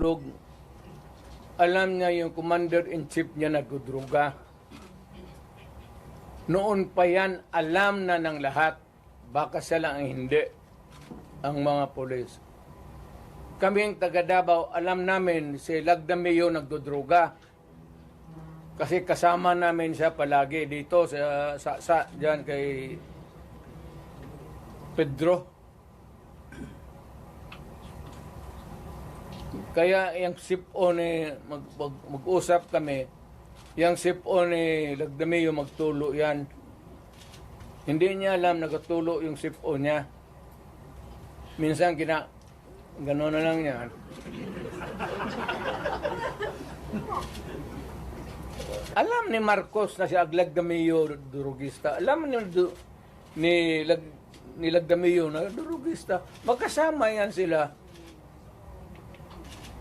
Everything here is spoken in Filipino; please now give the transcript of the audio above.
natutulog. Alam niya yung commander-in-chief niya nagdudruga. Noon pa yan, alam na ng lahat. Baka siya lang ang hindi. Ang mga polis. Kaming taga Davao, alam namin si Lagdameo nagdudruga. Kasi kasama namin siya palagi dito sa sa, sa diyan kay Pedro. Kaya yung sip-o ni mag, mag, mag-usap kami, yung sip-o ni Lagdameo magtulo yan. Hindi niya alam nagtulo yung sip-o niya. Minsan kina gano'n na lang yan. Alam ni Marcos na si Aglag Damio durugista. Alam ni du, ni Lag, ni Lagdamio na durugista. Magkasama yan sila.